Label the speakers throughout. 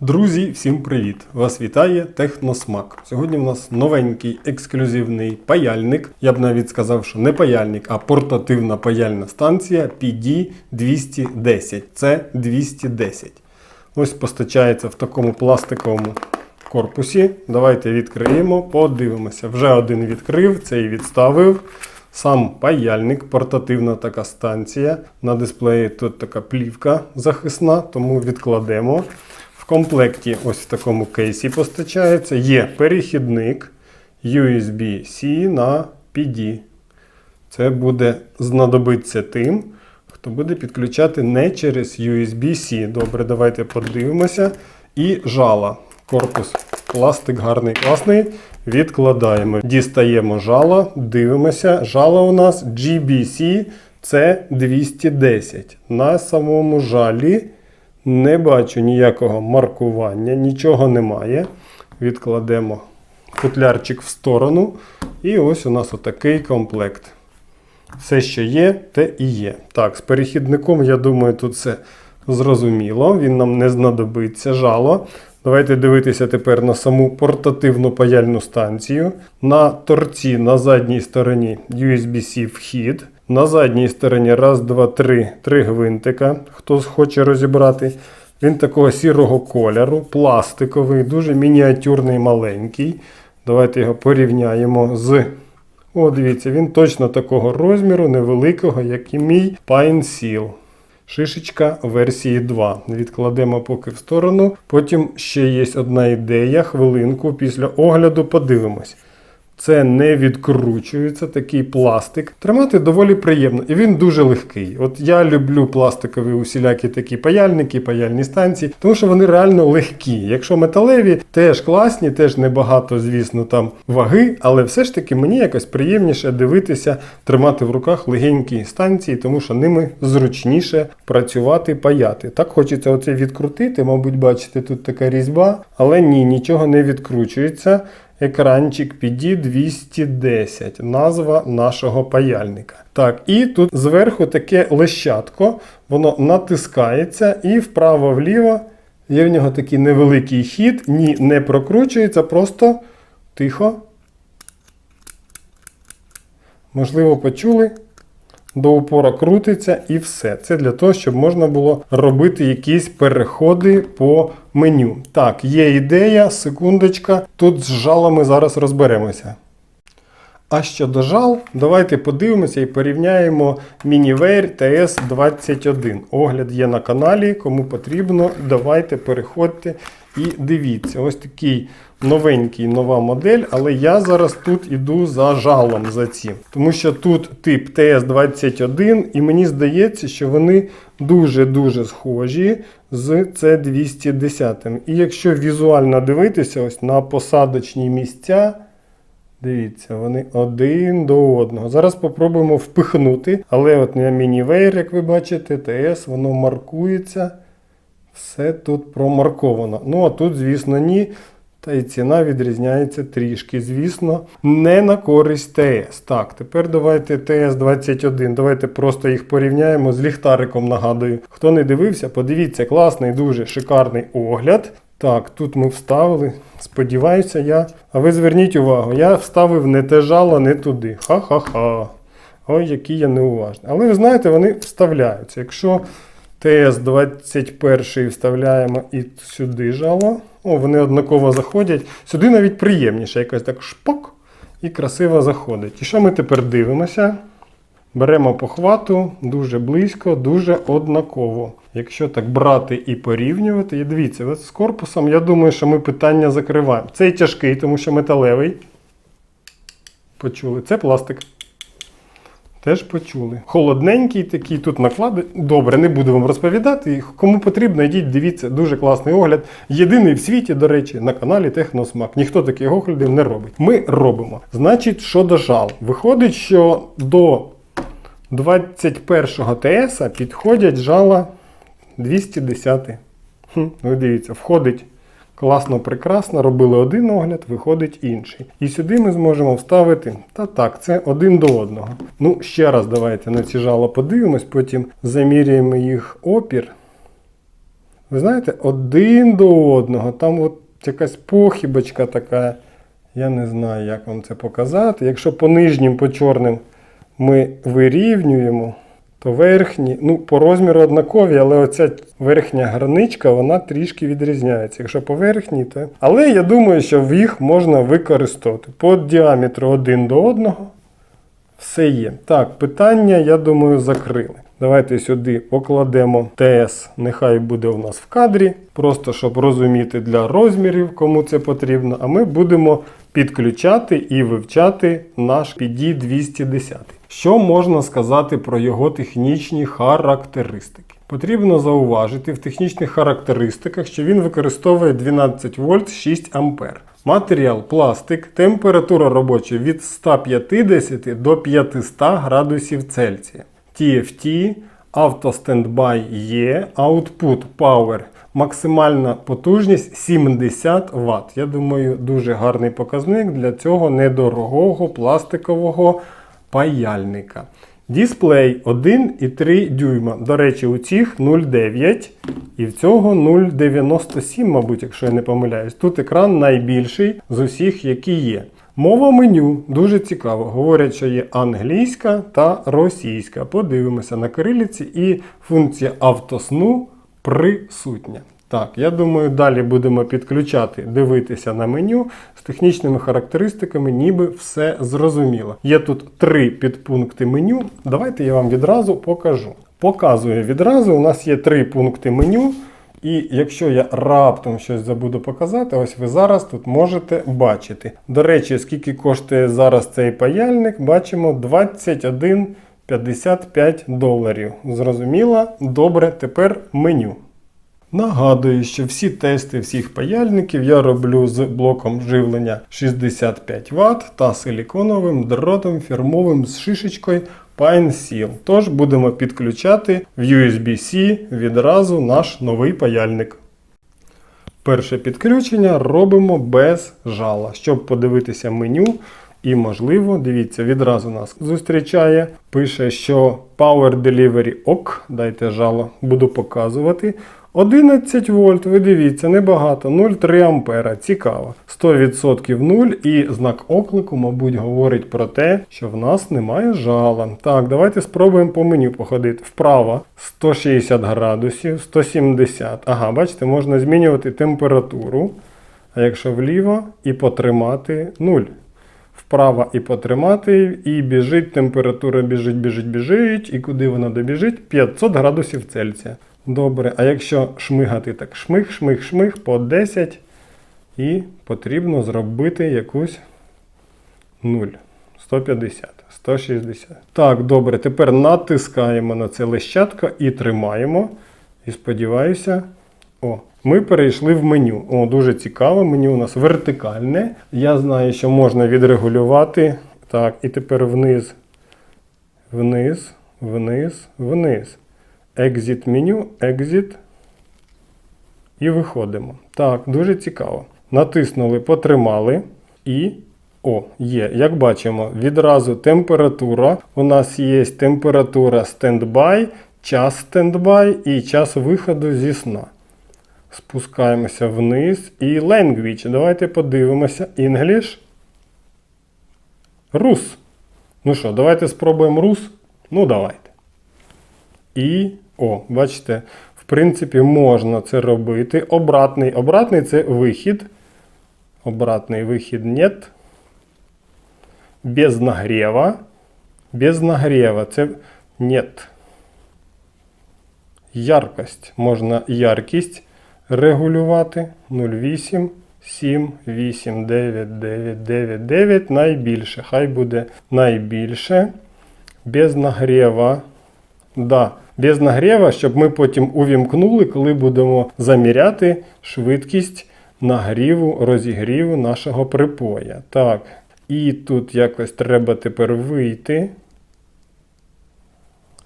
Speaker 1: Друзі, всім привіт! Вас вітає Техносмак. Сьогодні в нас новенький ексклюзивний паяльник. Я б навіть сказав, що не паяльник, а портативна паяльна станція PD210. Це 210. Ось постачається в такому пластиковому корпусі. Давайте відкриємо, подивимося. Вже один відкрив, цей відставив. Сам паяльник, портативна така станція. На дисплеї тут така плівка захисна, тому відкладемо. Комплекті ось в такому кейсі постачається. Є перехідник USB-C на PD. Це буде знадобиться тим, хто буде підключати не через USB-C. Добре, давайте подивимося. І жала. Корпус пластик гарний, класний. Відкладаємо. Дістаємо жало, дивимося. Жало у нас GBC C210. На самому жалі не бачу ніякого маркування, нічого немає. Відкладемо футлярчик в сторону. І ось у нас отакий комплект. Все, що є, те і є. Так, з перехідником, я думаю, тут все зрозуміло. Він нам не знадобиться. Жало. Давайте дивитися тепер на саму портативну паяльну станцію. На торці на задній стороні USB-C вхід. На задній стороні раз, два, три, три гвинтика, хто хоче розібрати. Він такого сірого кольору, пластиковий, дуже мініатюрний, маленький. Давайте його порівняємо з. О, дивіться, він точно такого розміру, невеликого, як і мій Pine Seal. Шишечка версії 2. Відкладемо поки в сторону. Потім ще є одна ідея. Хвилинку після огляду подивимось. Це не відкручується, такий пластик. Тримати доволі приємно, і він дуже легкий. От я люблю пластикові усілякі такі паяльники, паяльні станції, тому що вони реально легкі. Якщо металеві, теж класні, теж небагато, звісно, там ваги, але все ж таки мені якось приємніше дивитися, тримати в руках легенькі станції, тому що ними зручніше працювати, паяти. Так хочеться оце відкрутити, мабуть, бачите, тут така різьба, але ні, нічого не відкручується. Екранчик PD210, назва нашого паяльника. Так, і тут зверху таке лещатко, воно натискається і вправо-вліво є в нього такий невеликий хід, ні, не прокручується, просто тихо. Можливо, почули. До упора крутиться і все. Це для того, щоб можна було робити якісь переходи по меню. Так, є ідея, секундочка. Тут з жалами зараз розберемося. А щодо жал, давайте подивимося і порівняємо Miniware TS21. Огляд є на каналі, кому потрібно, давайте переходьте і дивіться. Ось такий новенький нова модель, але я зараз тут іду за жалом за цим. Тому що тут тип TS21, і мені здається, що вони дуже-дуже схожі з C210. І якщо візуально дивитися ось на посадочні місця. Дивіться, вони один до одного. Зараз спробуємо впихнути, але от на мінівейр, як ви бачите, ТС, воно маркується. Все тут промарковано. Ну, а тут, звісно, ні. Та й ціна відрізняється трішки. Звісно, не на користь ТС. Так, тепер давайте ТС-21. Давайте просто їх порівняємо з ліхтариком, нагадую. Хто не дивився, подивіться, класний, дуже шикарний огляд. Так, тут ми вставили. Сподіваюся, я. А ви зверніть увагу, я вставив не те жало, не туди. Ха-ха-ха. Ой, який я неуважний. Але ви знаєте, вони вставляються. Якщо ТС-21 вставляємо і сюди жало, о, вони однаково заходять. Сюди навіть приємніше, якось так шпок і красиво заходить. І що ми тепер дивимося? Беремо похвату дуже близько, дуже однаково. Якщо так брати і порівнювати, і дивіться, з корпусом, я думаю, що ми питання закриваємо. Цей тяжкий, тому що металевий. Почули. Це пластик. Теж почули. Холодненький такий, тут наклади. Добре, не буду вам розповідати. Кому потрібно, йдіть, дивіться, дуже класний огляд. Єдиний в світі, до речі, на каналі Техносмак. Ніхто таких оглядів не робить. Ми робимо. Значить, щодо жал. Виходить, що до 21-го ТС підходять жала 210. Хм, ви дивіться, входить класно, прекрасно. Робили один огляд, виходить інший. І сюди ми зможемо вставити. Та так, це один до одного. Ну, ще раз давайте на ці жала подивимось, потім заміряємо їх опір. ви знаєте, один до одного. Там от якась похибочка така. Я не знаю, як вам це показати. Якщо по нижнім, по чорним ми вирівнюємо, то верхні, ну, по розміру однакові, але оця верхня граничка, вона трішки відрізняється. Якщо по верхній, то. Але я думаю, що їх можна використовувати по діаметру один до одного. Все є. Так, питання, я думаю, закрили. Давайте сюди покладемо ТС, нехай буде у нас в кадрі, просто щоб розуміти для розмірів, кому це потрібно. А ми будемо підключати і вивчати наш PD210. Що можна сказати про його технічні характеристики? Потрібно зауважити в технічних характеристиках, що він використовує 12 вольт 6 ампер. Матеріал пластик, температура робоча від 150 до 500 градусів Цельсія. TFT, автостендбай є, Output Power, максимальна потужність 70 Вт. Я думаю, дуже гарний показник для цього недорогого пластикового паяльника. Дисплей 1,3 дюйма. До речі, у цих 0,9 і в цього 0,97, мабуть, якщо я не помиляюсь. Тут екран найбільший з усіх, які є. Мова меню дуже цікаво. Говорять, що є англійська та російська. Подивимося на кирилиці і функція автосну присутня. Так, я думаю, далі будемо підключати, дивитися на меню з технічними характеристиками, ніби все зрозуміло. Є тут три підпункти меню. Давайте я вам відразу покажу. Показую відразу. У нас є три пункти меню. І якщо я раптом щось забуду показати, ось ви зараз тут можете бачити. До речі, скільки коштує зараз цей паяльник, бачимо 21,55 доларів. Зрозуміло? Добре, тепер меню. Нагадую, що всі тести всіх паяльників я роблю з блоком живлення 65 Вт та силіконовим дротом фірмовим з шишечкою PineSeal. Тож будемо підключати в USB-C відразу наш новий паяльник. Перше підключення робимо без жала, щоб подивитися меню. І, можливо, дивіться, відразу нас зустрічає. Пише, що Power Delivery ок. Дайте жало, буду показувати. 11 вольт, ви дивіться, небагато, 0,3 ампера. Цікаво. 100% 0 і знак оклику, мабуть, говорить про те, що в нас немає жала. Так, давайте спробуємо по меню походити. Вправо 160 градусів, 170. Ага, бачите, можна змінювати температуру. А якщо вліво і потримати 0. Вправо і потримати, і біжить, температура біжить, біжить, біжить. І куди вона добіжить? 500 градусів Цельсія. Добре, а якщо шмигати так шмиг, шмиг, шмиг по 10, і потрібно зробити якусь 0. 150, 160. Так, добре, тепер натискаємо на це лещатко і тримаємо. І сподіваюся, о, ми перейшли в меню. О, дуже цікаво, меню у нас вертикальне. Я знаю, що можна відрегулювати. Так, і тепер вниз, вниз, вниз, вниз. Exit меню, Exit. І виходимо. Так, дуже цікаво. Натиснули, потримали. І. О, є. Як бачимо, відразу температура. У нас є температура стендбай, час стендбай і час виходу зі сна. Спускаємося вниз. І language. Давайте подивимося. English. Рус. Ну що, давайте спробуємо рус. Ну, давайте. І, о, бачите, в принципі, можна це робити. Обратний. Обратний це вихід. Обратний вихід нет. Без нагріва. Без нагріва це нет. Яркость. Можна яркість регулювати. 0,8, 7, 8, 9, 9, 9, 9. Найбільше. Хай буде найбільше. Без нагріва. Да, без нагріва, щоб ми потім увімкнули, коли будемо заміряти швидкість нагріву, розігріву нашого припоя. Так, і тут якось треба тепер вийти.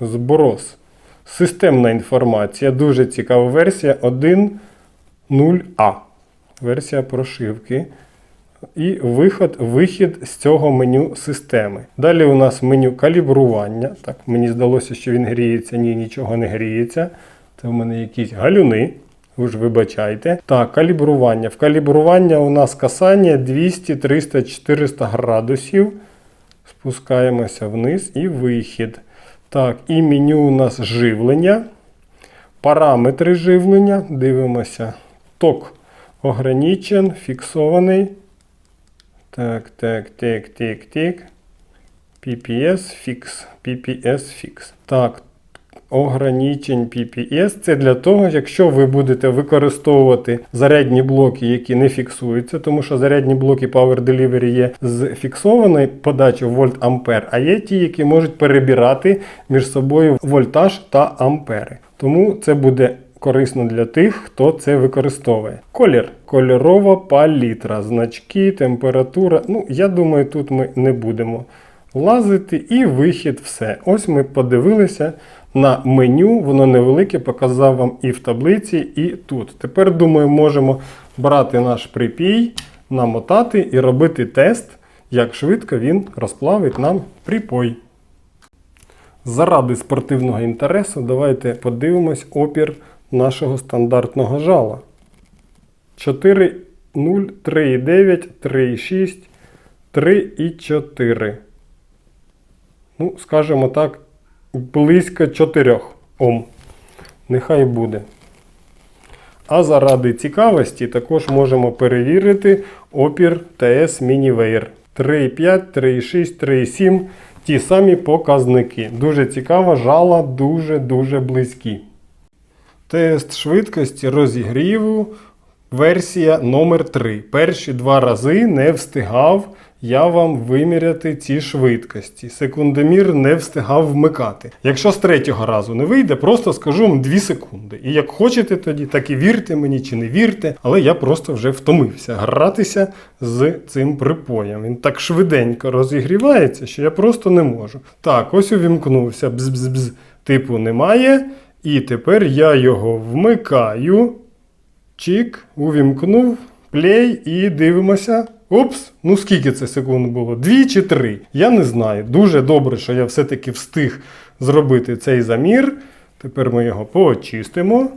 Speaker 1: Зброс. Системна інформація. Дуже цікава версія 1.0А. Версія прошивки. І виход, вихід з цього меню системи. Далі у нас меню калібрування. Так, мені здалося, що він гріється. Ні, нічого не гріється. Це в мене якісь галюни. Ви ж вибачайте. Так, калібрування. В калібрування у нас касання 200, 300, 400 градусів. Спускаємося вниз і вихід. Так, і меню у нас живлення. Параметри живлення. Дивимося. Ток ограничен, фіксований. Так, так, так, так, так. PPS fix. PPS fix. Так, ограничень PPS. Це для того, якщо ви будете використовувати зарядні блоки, які не фіксуються, тому що зарядні блоки Power Delivery є з фіксованою подачею вольт ампер, а є ті, які можуть перебирати між собою вольтаж та ампери. Тому це буде корисно для тих, хто це використовує. Колір. Кольорова палітра, значки, температура. Ну, я думаю, тут ми не будемо лазити і вихід все. Ось ми подивилися на меню, воно невелике, показав вам і в таблиці, і тут. Тепер, думаю, можемо брати наш припій, намотати і робити тест, як швидко він розплавить нам припой. Заради спортивного інтересу, давайте подивимось опір нашого стандартного жала. 4, 0, 3,9, 3,6, 3,4. Ну, скажімо так, близько 4 Ом. Нехай буде. А заради цікавості також можемо перевірити опір TS Miniware 3,5, 3,6, 3,7. Ті самі показники. Дуже цікаво, жала дуже-дуже близькі. Тест швидкості розігріву. Версія номер 3 Перші два рази не встигав я вам виміряти ці швидкості. Секундомір не встигав вмикати. Якщо з третього разу не вийде, просто скажу вам 2 секунди. І як хочете тоді, так і вірте мені чи не вірте, але я просто вже втомився гратися з цим припоєм. Він так швиденько розігрівається, що я просто не можу. Так, ось увімкнувся. Бз-бз-бз. Типу немає. І тепер я його вмикаю. Чик, увімкнув, плей і дивимося. Опс, ну скільки це секунд було? Дві чи три? Я не знаю. Дуже добре, що я все-таки встиг зробити цей замір. Тепер ми його почистимо.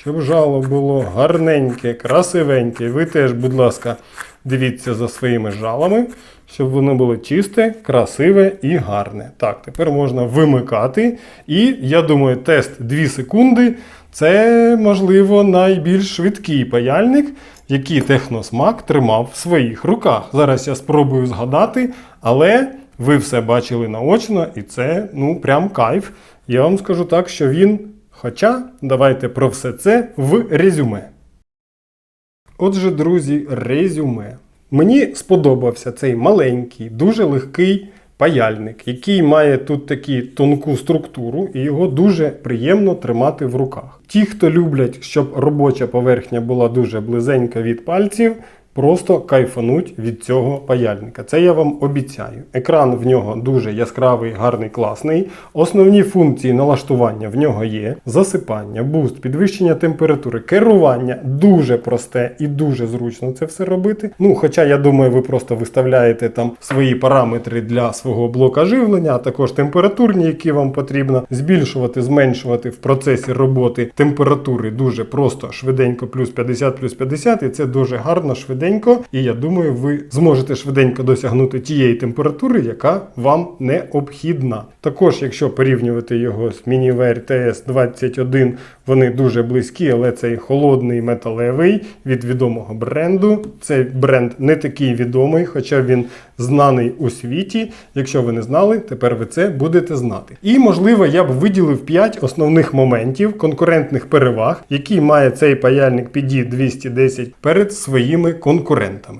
Speaker 1: Щоб жало було гарненьке, красивеньке. Ви теж, будь ласка, дивіться за своїми жалами, щоб воно було чисте, красиве і гарне. Так, тепер можна вимикати. І я думаю, тест 2 секунди це, можливо, найбільш швидкий паяльник, який Техносмак тримав в своїх руках. Зараз я спробую згадати, але ви все бачили наочно, і це ну прям кайф. Я вам скажу так, що він. Хоча давайте про все це в резюме. Отже, друзі, резюме. Мені сподобався цей маленький, дуже легкий паяльник, який має тут таку тонку структуру, і його дуже приємно тримати в руках. Ті, хто люблять, щоб робоча поверхня була дуже близенька від пальців, просто кайфануть від цього паяльника. Це я вам обіцяю. Екран в нього дуже яскравий, гарний, класний. Основні функції налаштування в нього є: засипання, буст, підвищення температури, керування дуже просте і дуже зручно це все робити. Ну, хоча я думаю, ви просто виставляєте там свої параметри для свого блока живлення, а також температурні, які вам потрібно збільшувати, зменшувати в процесі роботи температури дуже просто швиденько, плюс 50, плюс 50, і це дуже гарно, швиденько. І я думаю, ви зможете швиденько досягнути тієї температури, яка вам необхідна. Також, якщо порівнювати його з Miniware TS21, вони дуже близькі, але цей холодний металевий від відомого бренду. Цей бренд не такий відомий, хоча він знаний у світі. Якщо ви не знали, тепер ви це будете знати. І можливо, я б виділив 5 основних моментів конкурентних переваг, які має цей паяльник PD210 перед своїми конкурентами.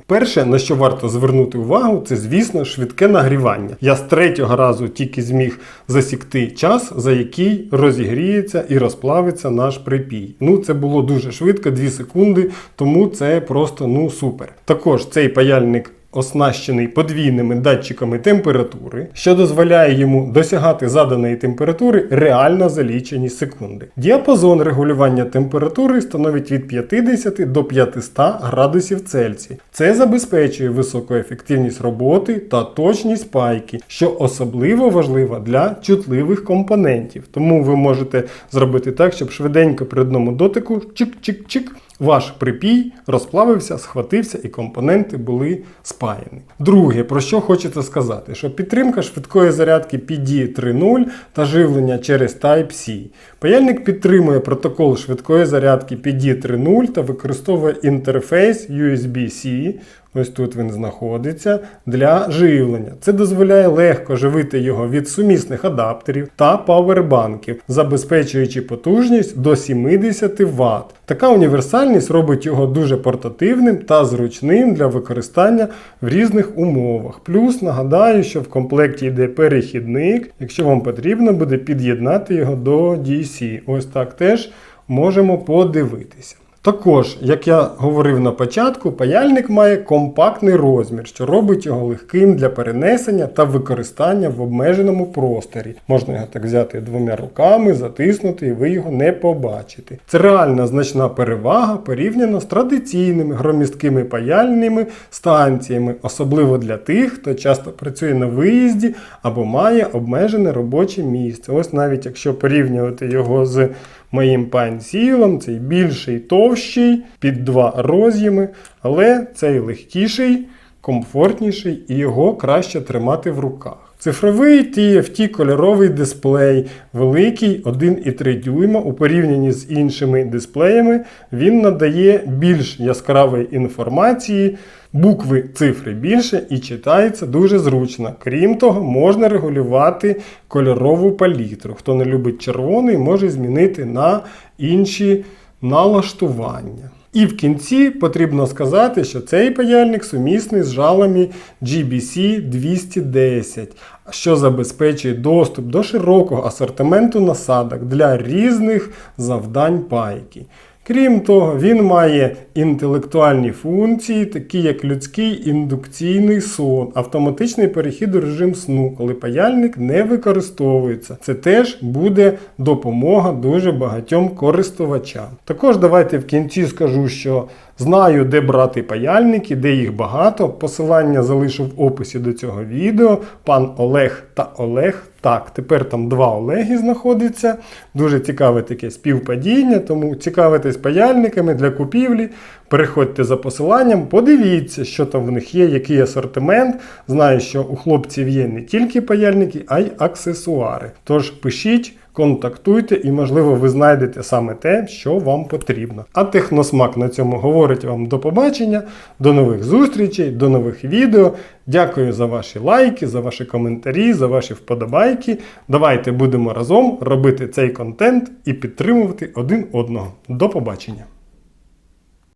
Speaker 1: Перше, на що варто звернути увагу, це, звісно, швидке нагрівання. Я з третього разу тільки зміг засікти час, за який розігріється і розплавиться наш припій. Ну, це було дуже швидко, 2 секунди, тому це просто ну супер. Також цей паяльник оснащений подвійними датчиками температури, що дозволяє йому досягати заданої температури реально за лічені секунди. Діапазон регулювання температури становить від 50 до 500 градусів Цельсія. Це забезпечує високу ефективність роботи та точність пайки, що особливо важливо для чутливих компонентів. Тому ви можете зробити так, щоб швиденько при одному дотику чик-чик-чик ваш припій розплавився, схватився і компоненти були спаяні. Друге, про що хочеться сказати, що підтримка швидкої зарядки PD 3.0 та живлення через Type-C. Паяльник підтримує протокол швидкої зарядки PD 3.0 та використовує інтерфейс USB-C. Ось тут він знаходиться для живлення. Це дозволяє легко живити його від сумісних адаптерів та павербанків, забезпечуючи потужність до 70 Вт. Така універсальність робить його дуже портативним та зручним для використання в різних умовах. Плюс нагадаю, що в комплекті йде перехідник, якщо вам потрібно буде під'єднати його до DC. Ось так теж можемо подивитися. Також, як я говорив на початку, паяльник має компактний розмір, що робить його легким для перенесення та використання в обмеженому просторі. Можна його так взяти двома руками, затиснути, і ви його не побачите. Це реальна значна перевага порівняно з традиційними громісткими паяльними станціями, особливо для тих, хто часто працює на виїзді або має обмежене робоче місце. Ось навіть якщо порівнювати його з моїм панцілом, цей більший, товщий, під два роз'єми, але цей легкіший, комфортніший і його краще тримати в руках. Цифровий TFT кольоровий дисплей, великий 1,3 дюйма у порівнянні з іншими дисплеями, він надає більш яскравої інформації, букви цифри більше і читається дуже зручно. Крім того, можна регулювати кольорову палітру. Хто не любить червоний, може змінити на інші налаштування. І в кінці потрібно сказати, що цей паяльник сумісний з жалами GBC 210, що забезпечує доступ до широкого асортименту насадок для різних завдань пайки. Крім того, він має інтелектуальні функції, такі як людський індукційний сон, автоматичний перехід у режим сну, коли паяльник не використовується. Це теж буде допомога дуже багатьом користувачам. Також давайте в кінці скажу, що знаю, де брати паяльники, де їх багато. Посилання залишу в описі до цього відео. Пан Олег та Олег. Так, тепер там два Олеги знаходяться. Дуже цікаве таке співпадіння, тому цікавитесь паяльниками для купівлі. Переходьте за посиланням, подивіться, що там в них є, який асортимент. Знаю, що у хлопців є не тільки паяльники, а й аксесуари. Тож пишіть. Контактуйте і, можливо, ви знайдете саме те, що вам потрібно. А Техносмак на цьому говорить вам до побачення, до нових зустрічей, до нових відео. Дякую за ваші лайки, за ваші коментарі, за ваші вподобайки. Давайте будемо разом робити цей контент і підтримувати один одного. До побачення!